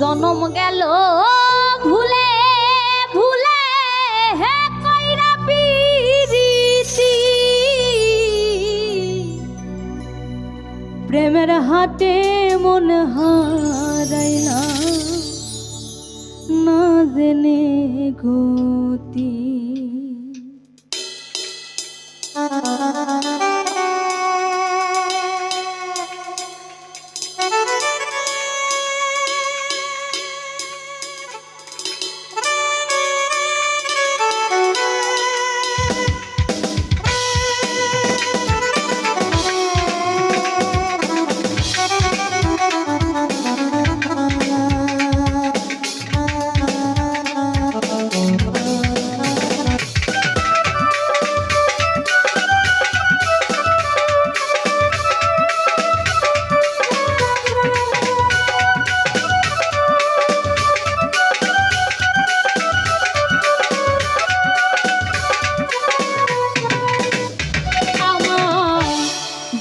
জনম গেল, ভুলে ভুলে হে কইরা পিরিতি। প্রেমের হাটে মন হারাইলা, না জেনে গতি। আমার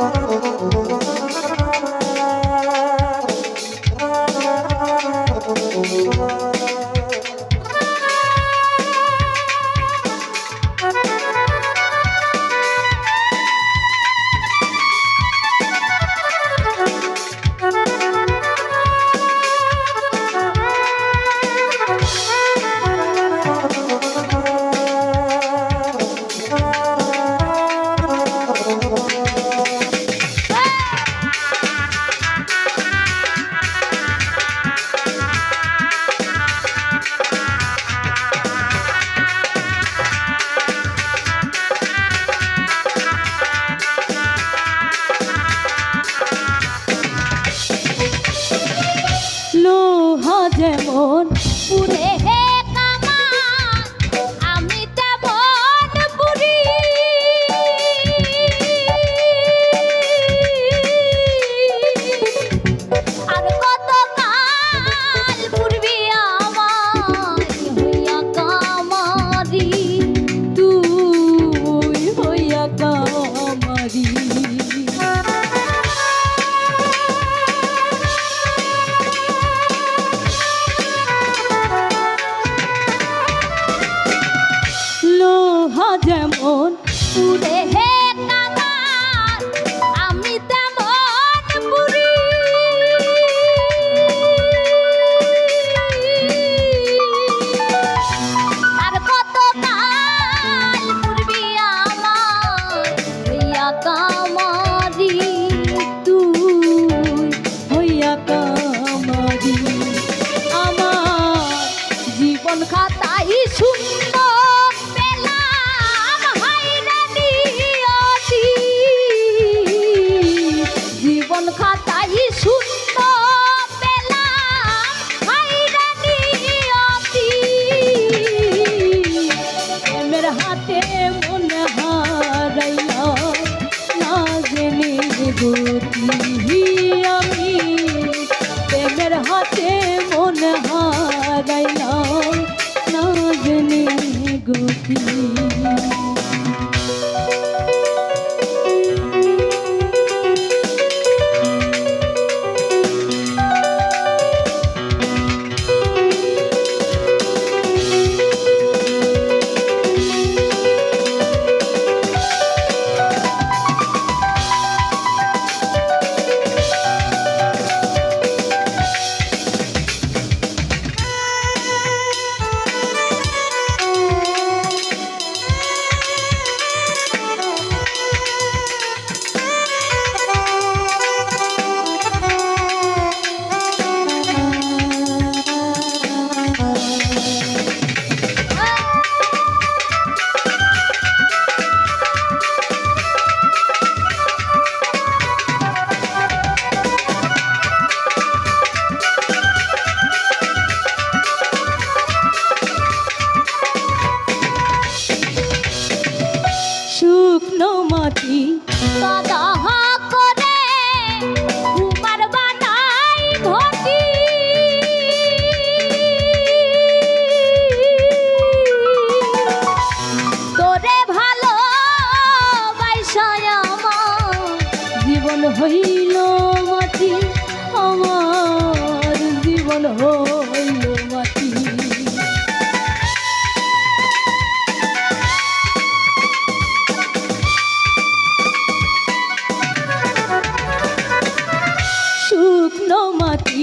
oh, oh, oh. hôn today.